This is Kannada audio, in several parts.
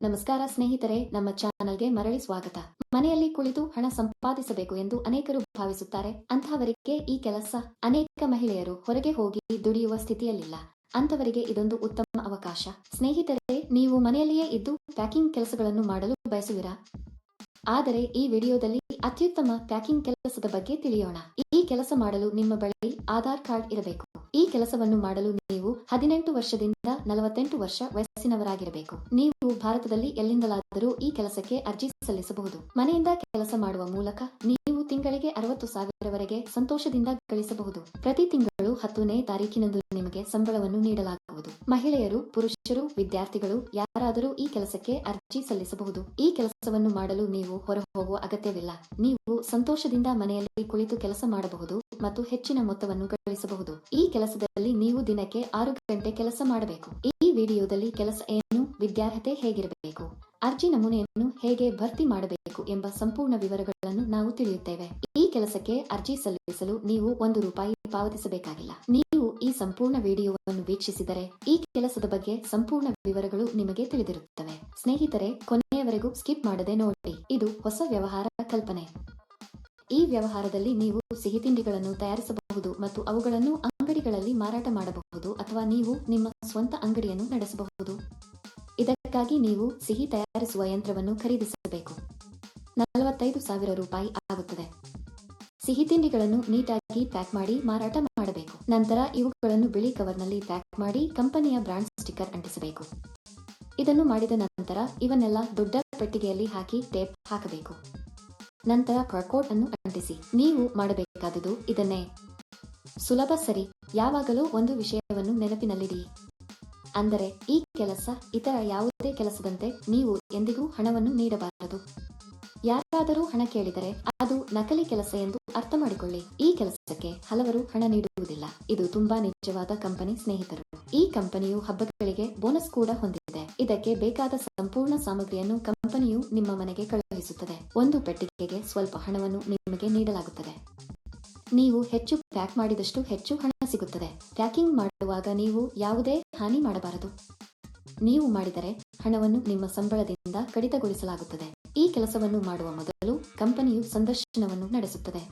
ನಮಸ್ಕಾರ ಸ್ನೇಹಿತರೆ, ನಮ್ಮ ಚಾನಲ್ಗೆ ಮರಳಿ ಸ್ವಾಗತ. ಮನೆಯಲ್ಲಿ ಕುಳಿತು ಹಣ ಸಂಪಾದಿಸಬೇಕು ಎಂದು ಅನೇಕರು ಭಾವಿಸುತ್ತಾರೆ. ಅಂತಹವರಿಗೆ ಈ ಕೆಲಸ ಅನೇಕ ಮಹಿಳೆಯರು ಹೊರಗೆ ಹೋಗಿ ದುಡಿಯುವ ಸ್ಥಿತಿಯಲ್ಲಿಲ್ಲ. ಅಂತವರಿಗೆ ಇದೊಂದು ಉತ್ತಮ ಅವಕಾಶ. ಸ್ನೇಹಿತರೆ, ನೀವು ಮನೆಯಲ್ಲಿಯೇ ಇದ್ದು ಪ್ಯಾಕಿಂಗ್ ಕೆಲಸಗಳನ್ನು ಮಾಡಲು ಬಯಸುವಿರಾ? ಆದರೆ ಈ ವಿಡಿಯೋದಲ್ಲಿ ಅತ್ಯುತ್ತಮ ಪ್ಯಾಕಿಂಗ್ ಕೆಲಸದ ಬಗ್ಗೆ ತಿಳಿಯೋಣ. ಈ ಕೆಲಸ ಮಾಡಲು ನಿಮ್ಮ ಬಳಿ ಆಧಾರ್ ಕಾರ್ಡ್ ಇರಬೇಕು. ಈ ಕೆಲಸವನ್ನು ಮಾಡಲು ನೀವು ಹದಿನೆಂಟು ವರ್ಷದಿಂದ ನಲವತ್ತೆಂಟು ವರ್ಷ ವಯಸ್ಸಿನವರಾಗಿರಬೇಕು. ನೀವು ಭಾರತದಲ್ಲಿ ಎಲ್ಲಿಂದಲಾದರೂ ಈ ಕೆಲಸಕ್ಕೆ ಅರ್ಜಿ ಸಲ್ಲಿಸಬಹುದು. ಮನೆಯಿಂದ ಕೆಲಸ ಮಾಡುವ ಮೂಲಕ ನೀವು ತಿಂಗಳಿಗೆ ಅರವತ್ತು ಸಾವಿರವರೆಗೆ ಸಂತೋಷದಿಂದ ಗಳಿಸಬಹುದು. ಪ್ರತಿ ತಿಂಗಳು ಹತ್ತನೇ ತಾರೀಕಿನಂದು ನಿಮಗೆ ಸಂಬಳವನ್ನು ನೀಡಲಾಗುವುದು. ಮಹಿಳೆಯರು, ಪುರುಷರು, ವಿದ್ಯಾರ್ಥಿಗಳು ಯಾರಾದರೂ ಈ ಕೆಲಸಕ್ಕೆ ಅರ್ಜಿ ಸಲ್ಲಿಸಬಹುದು. ಈ ಕೆಲಸವನ್ನು ಮಾಡಲು ನೀವು ಹೊರ ಹೋಗುವ ಅಗತ್ಯವಿಲ್ಲ. ನೀವು ಸಂತೋಷದಿಂದ ಮನೆಯಲ್ಲಿ ಕುಳಿತು ಕೆಲಸ ಮಾಡಬಹುದು ಮತ್ತು ಹೆಚ್ಚಿನ ಮೊತ್ತವನ್ನು ಗಳಿಸಬಹುದು. ಈ ಕೆಲಸದಲ್ಲಿ ನೀವು ದಿನಕ್ಕೆ ಆರು ಗಂಟೆ ಕೆಲಸ ಮಾಡಬೇಕು. ಈ ವಿಡಿಯೋದಲ್ಲಿ ಕೆಲಸ ವಿದ್ಯಾರ್ಹತೆ ಹೇಗಿರಬೇಕು ಅರ್ಜಿ ನಮೂನೆಯನ್ನು ಹೇಗೆ ಭರ್ತಿ ಮಾಡಬೇಕು ಎಂಬ ಸಂಪೂರ್ಣ ವಿವರಗಳನ್ನು ನಾವು ತಿಳಿಯುತ್ತೇವೆ. ಈ ಕೆಲಸಕ್ಕೆ ಅರ್ಜಿ ಸಲ್ಲಿಸಲು ನೀವು ಒಂದು ರೂಪಾಯಿ ಪಾವತಿಸಬೇಕಾಗಿಲ್ಲ. ನೀವು ಈ ಸಂಪೂರ್ಣ ವಿಡಿಯೋವನ್ನು ವೀಕ್ಷಿಸಿದರೆ ಈ ಕೆಲಸದ ಬಗ್ಗೆ ಸಂಪೂರ್ಣ ವಿವರಗಳು ನಿಮಗೆ ತಿಳಿದಿರುತ್ತವೆ. ಸ್ನೇಹಿತರೆ, ಕೊನೆಯವರೆಗೂ ಸ್ಕಿಪ್ ಮಾಡದೆ ನೋಡಿ. ಇದು ಹೊಸ ವ್ಯವಹಾರ ಕಲ್ಪನೆ. ಈ ವ್ಯವಹಾರದಲ್ಲಿ ನೀವು ಸಿಹಿ ತಿಂಡಿಗಳನ್ನು ತಯಾರಿಸಬಹುದು ಮತ್ತು ಅವುಗಳನ್ನು ಅಂಗಡಿಗಳಲ್ಲಿ ಮಾರಾಟ ಮಾಡಬಹುದು ಅಥವಾ ನೀವು ನಿಮ್ಮ ಸ್ವಂತ ಅಂಗಡಿಯನ್ನು ನಡೆಸಬಹುದು. ಇದಕ್ಕಾಗಿ ನೀವು ಸಿಹಿ ತಯಾರಿಸುವ ಯಂತ್ರವನ್ನು ಖರೀದಿಸಬೇಕು. ನಲವತ್ತೈದು ಸಾವಿರ ರೂಪಾಯಿ ಆಗುತ್ತದೆ. ಸಿಹಿ ತಿಂಡಿಗಳನ್ನು ನೀಟಾಗಿ ಪ್ಯಾಕ್ ಮಾಡಿ ಮಾರಾಟ ಮಾಡಬೇಕು. ನಂತರ ಇವುಗಳನ್ನು ಬಿಳಿ ಕವರ್ನಲ್ಲಿ ಪ್ಯಾಕ್ ಮಾಡಿ ಕಂಪನಿಯ ಬ್ರಾಂಡ್ ಸ್ಟಿಕ್ಕರ್ ಅಂಟಿಸಬೇಕು. ಇದನ್ನು ಮಾಡಿದ ನಂತರ ಇವನ್ನೆಲ್ಲ ದೊಡ್ಡ ಪೆಟ್ಟಿಗೆಯಲ್ಲಿ ಹಾಕಿ ಟೇಪ್ ಹಾಕಬೇಕು. ನಂತರ ಪ್ರಕೋಡ್ ಅನ್ನು ಅಂಟಿಸಿ. ನೀವು ಮಾಡಬೇಕಾದುದು ಇದನ್ನೇ. ಸುಲಭ ಸರಿ. ಯಾವಾಗಲೂ ಒಂದು ವಿಷಯವನ್ನು ನೆನಪಿನಲ್ಲಿಡಿ. ಅಂದರೆ ಈ ಕೆಲಸ, ಇತರ ಯಾವುದೇ ಕೆಲಸದಂತೆ ನೀವು ಎಂದಿಗೂ ಹಣವನ್ನು ನೀಡಬಾರದು. ಯಾರಾದರೂ ಹಣ ಕೇಳಿದರೆ ಅದು ನಕಲಿ ಕೆಲಸ ಎಂದು ಅರ್ಥ ಮಾಡಿಕೊಳ್ಳಿ ಈ ಕೆಲಸಕ್ಕೆ ಹಲವರು ಹಣ ನೀಡುವುದಿಲ್ಲ. ಇದು ತುಂಬಾ ನಿಜವಾದ ಕಂಪನಿ ಸ್ನೇಹಿತರು. ಈ ಕಂಪನಿಯು ಹಬ್ಬಗಳಿಗೆ ಬೋನಸ್ ಕೂಡ ಹೊಂದಿದೆ. ಇದಕ್ಕೆ ಬೇಕಾದ ಸಂಪೂರ್ಣ ಸಾಮಗ್ರಿಯನ್ನು ಕಂಪನಿಯು ನಿಮ್ಮ ಮನೆಗೆ ಕಳುಹಿಸುತ್ತದೆ. ಒಂದು ಪೆಟ್ಟಿಗೆಗೆ ಸ್ವಲ್ಪ ಹಣವನ್ನು ನಿಮಗೆ ನೀಡಲಾಗುತ್ತದೆ. ನೀವು ಹೆಚ್ಚು ಪ್ಯಾಕ್ ಮಾಡಿದಷ್ಟು ಹೆಚ್ಚು ಹಣ ಸಿಗುತ್ತದೆ. ಪ್ಯಾಕಿಂಗ್ ಮಾಡುವಾಗ ನೀವು ಯಾವುದೇ ಹಾನಿ ಮಾಡಬಾರದು. ನೀವು ಮಾಡಿದರೆ ಹಣವನ್ನು ನಿಮ್ಮ ಸಂಬಳದಿಂದ ಕಡಿತಗೊಳಿಸಲಾಗುತ್ತದೆ. ಈ ಕೆಲಸವನ್ನು ಮಾಡುವ ಮೊದಲು ಕಂಪನಿಯು ಸಂದರ್ಶನವನ್ನು ನಡೆಸುತ್ತದೆ.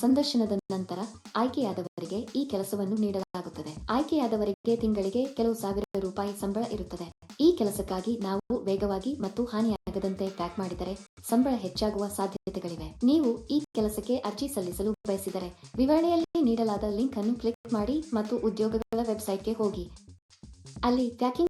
ಸಂದರ್ಶನದ ನಂತರ ಆಯ್ಕೆಯಾದವರಿಗೆ ಈ ಕೆಲಸವನ್ನು ನೀಡಲಾಗುತ್ತದೆ. ಆಯ್ಕೆಯಾದವರಿಗೆ ತಿಂಗಳಿಗೆ ಕೆಲವು ಸಾವಿರ ರೂಪಾಯಿ ಸಂಬಳ ಇರುತ್ತದೆ. ಈ ಕೆಲಸಕ್ಕಾಗಿ ನಾವು ವೇಗವಾಗಿ ಮತ್ತು ಹಾನಿಯಾಗದಂತೆ ಪ್ಯಾಕ್ ಮಾಡಿದರೆ ಸಂಬಳ ಹೆಚ್ಚಾಗುವ ಸಾಧ್ಯತೆಗಳಿವೆ. ನೀವು ಈ ಕೆಲಸಕ್ಕೆ ಅರ್ಜಿ ಸಲ್ಲಿಸಲು ಬಯಸಿದರೆ ವಿವರಣೆಯಲ್ಲಿ ನೀಡಲಾದ ಲಿಂಕ್ ಅನ್ನು ಕ್ಲಿಕ್ ಮಾಡಿ ಮತ್ತು ಉದ್ಯೋಗಗಳ ವೆಬ್ಸೈಟ್ಗೆ ಹೋಗಿ. ಅಲ್ಲಿ ಪ್ಯಾಕಿಂಗ್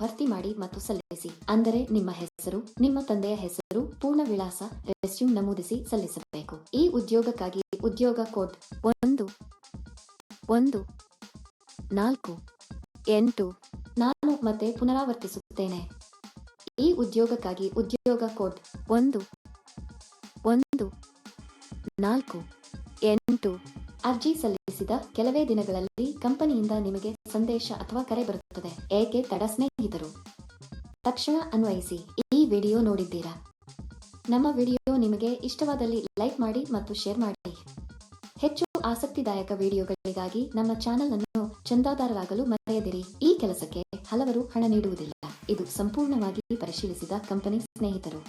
ಭರ್ತಿ ಮಾಡಿ ಮತ್ತು ಸಲ್ಲಿಸಿ. ಅಂದರೆ ನಿಮ್ಮ ಹೆಸರು, ನಿಮ್ಮ ತಂದೆಯ ಹೆಸರು, ಪೂರ್ಣ ವಿಳಾಸ, ರೆಸ್ಯೂಮ್ ನಮೂದಿಸಿ ಸಲ್ಲಿಸಬೇಕು. ಈ ಉದ್ಯೋಗಕ್ಕಾಗಿ ಉದ್ಯೋಗ ಕೋಡ್ ಒಂದು ಒಂದು, ನಾಲ್ಕು, ಎಂಟು ನಾನು ಮತ್ತೆ ಪುನರಾವರ್ತಿಸುತ್ತೇನೆ. ಈ ಉದ್ಯೋಗಕ್ಕಾಗಿ ಉದ್ಯೋಗ ಕೋಡ್ ಒಂದು ಒಂದು, ನಾಲ್ಕು, ಎಂಟು ಅರ್ಜಿ ಸಲ್ಲಿಸಿದ ಕೆಲವೇ ದಿನಗಳಲ್ಲಿ ಕಂಪನಿಯಿಂದ ನಿಮಗೆ ಸಂದೇಶ ಅಥವಾ ಕರೆ ಬರುತ್ತದೆ. ಏಕೆ ತಡ ಸ್ನೇಹಿತರು? ತಕ್ಷಣ ಅನ್ವಯಿಸಿ, ಈ ವಿಡಿಯೋ ನೋಡಿದ್ದೀರಾ? ನಮ್ಮ ವಿಡಿಯೋ ನಿಮಗೆ ಇಷ್ಟವಾದಲ್ಲಿ ಲೈಕ್ ಮಾಡಿ ಮತ್ತು ಶೇರ್ ಮಾಡಿ. ಹೆಚ್ಚು ಆಸಕ್ತಿದಾಯಕ ವಿಡಿಯೋಗಳಿಗಾಗಿ ನಮ್ಮ ಚಾನೆಲ್ ಅನ್ನು ಚಂದಾದಾರರಾಗಲು ಮರೆಯದಿರಿ. ಈ ಕೆಲಸಕ್ಕೆ ಹಲವರು ಹಣ ನೀಡುವುದಿಲ್ಲ. ಇದು ಸಂಪೂರ್ಣವಾಗಿ ಪರಿಶೀಲಿಸಿದ ಕಂಪನಿ ಸ್ನೇಹಿತರು.